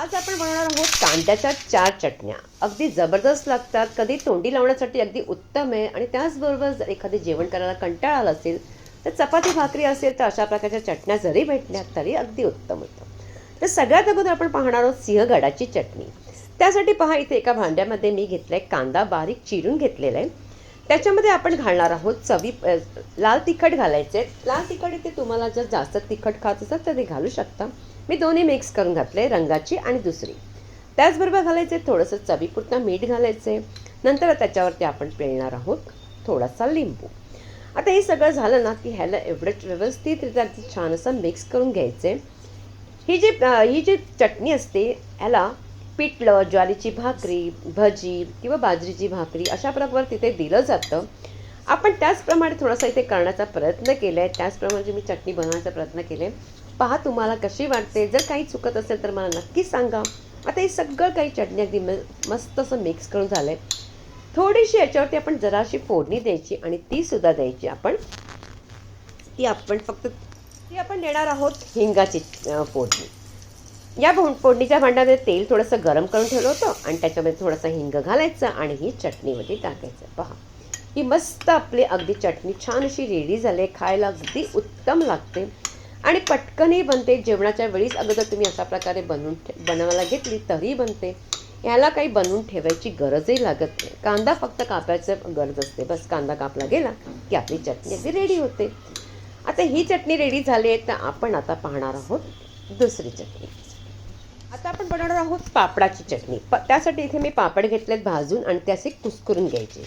आज आपण बनवणार आहोत कांद्याच्या चार चटण्या. अगदी जबरदस्त लागतात. कधी तोंडी लावण्यासाठी अगदी उत्तम आहे आणि त्याचबरोबर जर एखादे जेवण करायला कंटाळा आला असेल तर चपाती भाकरी असेल तर अशा प्रकारच्या चटण्या जरी भेटल्या तरी अगदी उत्तम होतं. तर सगळ्यात अगोदर आपण पाहणार आहोत सिंहगडाची चटणी. त्यासाठी पहा इथे एका भांड्यामध्ये मी घेतलं आहे कांदा बारीक चिरून घेतलेला आहे. त्याच्यामध्ये आपण घालणार आहोत चवी लाल तिखट घालायचे. लाल तिखट इथे तुम्हाला जर जास्त तिखट खात असेल तर ते घालू शकता. मी दोन्ही मिक्स करून घातले रंगाची आणि दुसरी. त्याचबरोबर घालायचे थोडंसं चवीपुरता मीठ घालायचे. नंतर त्याच्यावरती आपण पिळणार आहोत थोडासा लिंबू. आता हे सगळं झालं ना की ह्याला एवढं व्यवस्थितरित्या छान असं मिक्स करून घ्यायचे. ही जी ही जी चटणी असते ह्याला पिठलं ज्वारीची भाकरी भजी किंवा बाजरीची भाकरी अशा प्रकार तिथे दिलं जातं. आपण त्याचप्रमाणे थोडासा इथे करण्याचा प्रयत्न केला आहे त्याचप्रमाणे मी चटणी बनवण्याचा प्रयत्न केले पहा तुम्हाला कशी वाटते. जर काही चुकत असेल तर मला नक्की सांगा. आता हे सगळं काही चटणी अगदी म मस्त असं मिक्स करून झालं आहे थोडीशी याच्यावरती आपण जराशी फोडणी द्यायची आणि ती सुद्धा द्यायची आपण. ती आपण फक्त ती आपण देणार आहोत हिंगाची फोडणी. या भो फोडणीच्या भांड्यामध्ये तेल थोडंसं गरम करून ठेवलं होतं आणि त्याच्यामध्ये थोडंसं हिंग घालायचं आणि ही चटणीमध्ये टाकायचं. पहा ही मस्त आपली अगदी चटणी छान अशी रेडी झाली आहे खायला अगदी उत्तम लागते. आणि पटकनही बनते जेवणाच्या वेळीच अगोदर तुम्ही अशा प्रकारे बनवून ठे बनवायला घेतली तरी बनते. ह्याला काही बनवून ठेवायची गरजही लागत नाही. कांदा फक्त कापायचं गरज असते. बस कांदा कापला गेला की आपली चटणी अगदी रेडी होते. आता ही चटणी रेडी झाली आहे तर आपण आता पाहणार आहोत दुसरी चटणी. आता आपण बनवणार आहोत पापडाची चटणी. प त्यासाठी इथे मी पापड घेतलेत भाजून आणि ते असे कुस्करून घ्यायचे.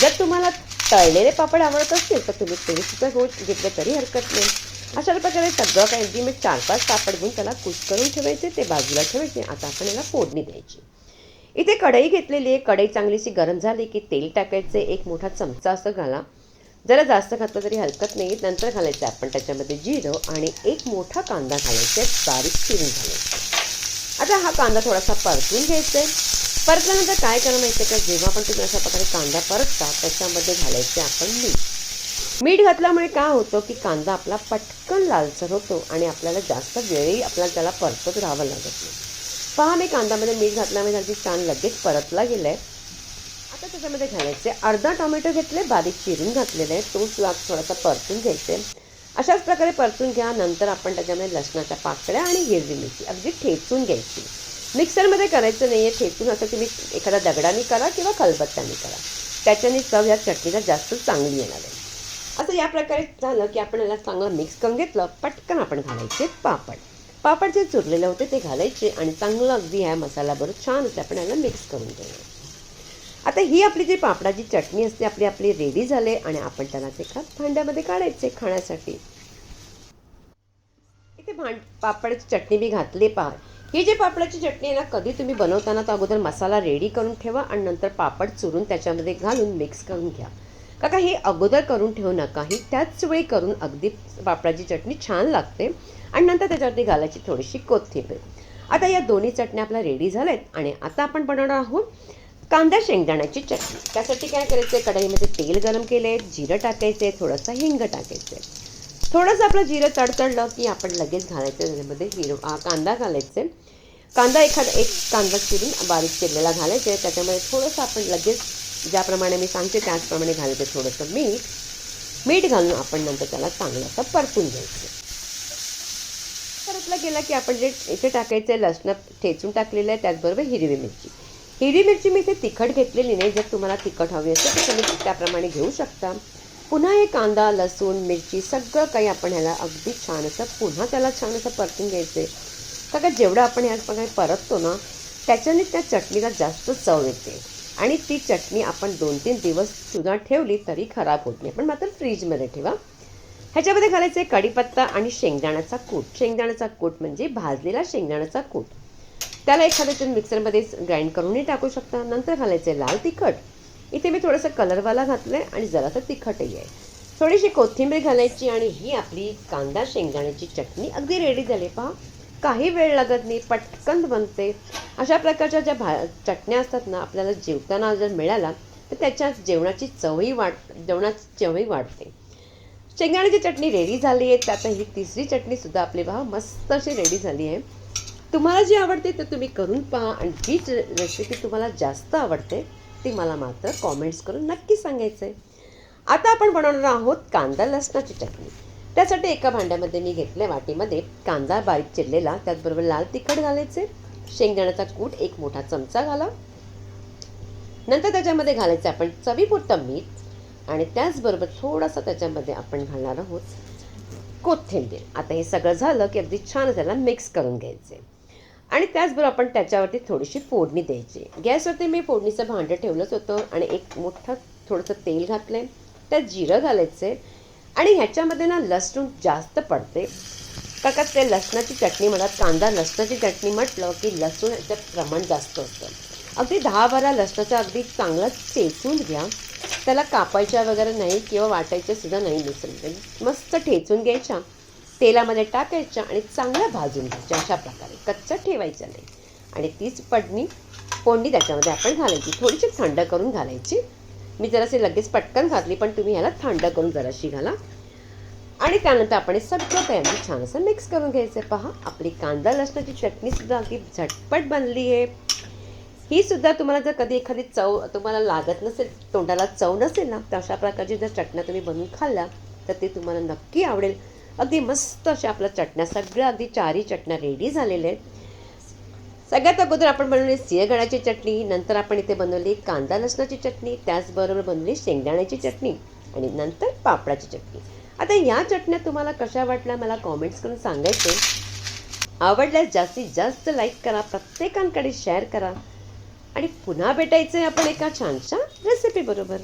जर तुम्हाला तळलेले पापड आवडत असतील तर तुम्ही ते सुद्धा रोज घेतले तरी हरकत नाही. अशा प्रकारे सगळं काय अगदी मी चार पाच पापड घेऊन त्याला कुस्करून ठेवायचे ते बाजूला ठेवायचे आता आपण याला फोडणी द्यायची. इथे कढई घेतलेली आहे. कढई चांगलीशी गरम झाली की तेल टाकायचे एक मोठा चमचा असं घाला. जरा जास्त घातलं तरी हरकत नाही. नंतर घालायचं आपण त्याच्यामध्ये जिरं आणि एक मोठा कांदा घालायचा बारीक चिरून घालायचं. आता हा कांदा थोडासा परतून घ्यायचा आहे परतल्यानंतर काय करा माहिती आहे का? जेव्हा पण तुम्ही अशा प्रकारे कांदा परतता त्याच्यामध्ये घालायचे आपण मीठ. मीठ घातल्यामुळे काय होतं की कांदा आपला पटकन लालसर होतो आणि आपल्याला जास्त वेळही आपल्याला त्याला परतत राहावं लागत नाही. पहा मी कांद्यामध्ये मीठ घातल्यामुळे अगदी छान लगेच परतला गेला आहे आता त्याच्यामध्ये घालायचे अर्धा टोमॅटो घेतले बारीक चिरून घातलेले आहे तो सुद्धा थोडासा परतून घ्यायचे. अशाच प्रकारे परतून घ्या नंतर आपण त्याच्यामध्ये लसणाच्या पाकळ्या आणि हिरवी मिरची अगदी ठेचून घ्यायची. मिक्सरमध्ये करायचं नाही आहे ठेचून असं तुम्ही एखाद्या दगडाने करा किंवा खलबत्त्याने करा. त्याच्याने चव या चटणीला जास्त चांगली येणार आहे. असं या प्रकारे झालं की आपण याला चांगलं मिक्स करून घेतलं पटकन आपण घालायचे पापड. पापड जे चुरलेले होते ते घालायचे आणि चांगलं अगदी ह्या मसाल्याबरोबर छान असं आपण याला मिक्स करून घ्यायचं आता ही आपली जी पापडाची चटणी असते आपली आपली रेडी झाले आणि आपण त्याला ते एका भांड्यामध्ये काढायचे खाण्यासाठी. इथे भांड पापडाची चटणी मी घातली पहा. ही जी पापडाची चटणी आहे ना कधी तुम्ही बनवताना तर अगोदर मसाला रेडी करून ठेवा आणि नंतर पापड चुरून त्याच्यामध्ये घालून मिक्स करून घ्या. काका हे अगोदर करून ठेवू नका. ही त्याच वेळी करून अगदी पापडाची चटणी छान लागते आणि नंतर त्याच्यावरती घालायची थोडीशी कोथिंबीर. आता या दोन्ही चटण्या आपल्या रेडी झाल्या आहेत आणि आता आपण बनवणार आहोत कांदा शेंगदाण्याची चटणी. त्यासाठी काय करायचं कढईमध्ये तेल गरम केले जिरं टाकायचे थोडंसं हिंग टाकायचे थोडंसं आपलं जिरं तडतडलं की आपण लगेच घालायचं त्याच्यामध्ये हिरो कांदा घालायचे कांदा एखादा एक कांदा चिरून बारीक चिरलेला आहे त्याच्यामध्ये थोडंसं आपण लगेच ज्याप्रमाणे मी सांगते त्याचप्रमाणे घालायचं थोडंसं मीठ. मीठ घालून आपण नंतर त्याला चांगलं असं परतून घ्यायचं परतला गेला की आपण जे इथे टाकायचं आहे लसणं ठेचून टाकलेलं आहे त्याचबरोबर हिरवी मिरची. हिरवी मिरची मी इथे तिखट घेतलेली नाही. जर तुम्हाला तिखट हवी असेल तर तुम्ही त्याप्रमाणे घेऊ शकता. पुन्हा हे कांदा लसूण मिरची सगळं काही आपण ह्याला अगदी छान असं पुन्हा त्याला छान असं परतून घ्यायचं. आहे का जेवढं आपण ह्या प्रकारे परततो ना त्याच्याने त्या चटणीला जास्त चव येते. आणि ती चटणी आपण दोन तीन दिवस सुद्धा ठेवली तरी खराब होत नाही. पण मात्र फ्रीजमध्ये ठेवा. ह्याच्यामध्ये घालायचं आहे कढीपत्ता आणि शेंगदाण्याचा कूट. शेंगदाण्याचा कूट म्हणजे भाजलेला शेंगदाण्याचा कूट. त्याला एखाद्या तुम्ही मिक्सरमध्ये ग्राइंड करूनही टाकू शकता. नंतर घालायचं आहे लाल तिखट. इथे मी थोडंसं कलरवाला घातलं आहे आणि जरासं तिखटही आहे. थोडीशी कोथिंबीर घालायची आणि ही आपली कांदा शेंगदाण्याची चटणी अगदी रेडी झाली. पहा काही वेळ लागत नाही पटकन बनते. अशा प्रकारच्या ज्या भा चटण्या असतात ना आपल्याला जेवताना जर मिळाला तर त्याच्या जेवणाची चवही वाढ जेवणाची चवही वाढते. शेंगदाण्याची चटणी रेडी झाली आहे. त्यात ही तिसरी चटणीसुद्धा आपली पहा मस्त अशी रेडी झाली आहे. तुम्हाला जी आवडते ते तुम्ही करून पहा आणि जी रेसिपी तुम्हाला जास्त आवडते ती मला मात्र कॉमेंट्स करून नक्की सांगायचं आहे आता आपण बनवणार आहोत कांदा लसणाची चटणी. त्यासाठी एका भांड्यामध्ये मी घेतले वाटीमध्ये कांदा बारीक चिरलेला त्याचबरोबर लाल तिखट घालायचे शेंगदाण्याचा कूट एक मोठा चमचा घाला. नंतर त्याच्यामध्ये घालायचं आपण चवीपुरतं मीठ आणि त्याचबरोबर थोडासा त्याच्यामध्ये आपण घालणार आहोत कोथिंबीर. आता हे सगळं झालं की अगदी छान त्याला मिक्स करून घ्यायचे. आणि त्याचबरोबर आपण त्याच्यावरती थोडीशी फोडणी द्यायची. गॅसवरती मी फोडणीचं भांडं ठेवलंच होतं आणि एक मोठं थोडंसं तेल घातलं आहे त्यात जिरं घालायचं आहे आणि ह्याच्यामध्ये ना लसूण जास्त पडते का का ते लसणाची चटणी म्हणतात कांदा लसणाची चटणी म्हटलं की लसूण याच्यात प्रमाण जास्त असतं. अगदी दहा बारा लसणाचा अगदी चांगला चेचून घ्या. त्याला कापायच्या वगैरे नाही किंवा वाटायच्या सुद्धा नाही मिसळून मस्त ठेचून घ्यायच्या. तेलामध्ये टाकायच्या आणि चांगलं भाजून घ्यायच्या अशा प्रकारे. कच्चं ठेवायचं नाही. आणि तीच पडणी फोडणी त्याच्यामध्ये आपण घालायची. थोडीशी थंड करून घालायची. मी जराशी लगेच पटकन घातली पण तुम्ही ह्याला थंड करून जराशी घाला. आणि त्यानंतर आपण हे सगळं तयारी छान असं मिक्स करून घ्यायचं. आहे पहा आपली कांदा लसणाची चटणीसुद्धा अगदी झटपट बनली आहे ही सुद्धा तुम्हाला जर कधी एखादी चव तुम्हाला लागत नसेल तोंडाला चव नसेल ना तर अशा प्रकारची जर चटण्या तुम्ही बनवून खाल्ल्या तर ते तुम्हाला नक्की आवडेल. अगदी मस्त अशा आपल्या चटण्या सगळ्या अगदी चारही चटण्या रेडी झालेल्या आहेत. सगळ्यात अगोदर आपण बनवली सिंहगडाची चटणी नंतर आपण इथे बनवली कांदा लसणाची चटणी त्याचबरोबर बनवली शेंगदाण्याची चटणी आणि नंतर पापडाची चटणी. आता या चटण्या तुम्हाला कशा वाटल्या मला कॉमेंट्स करून सांगायचे. आवडल्यास जास्तीत जास्त लाईक करा प्रत्येकांकडे शेअर करा आणि पुन्हा भेटायचं आहे आपण एका छानशा रेसिपीबरोबर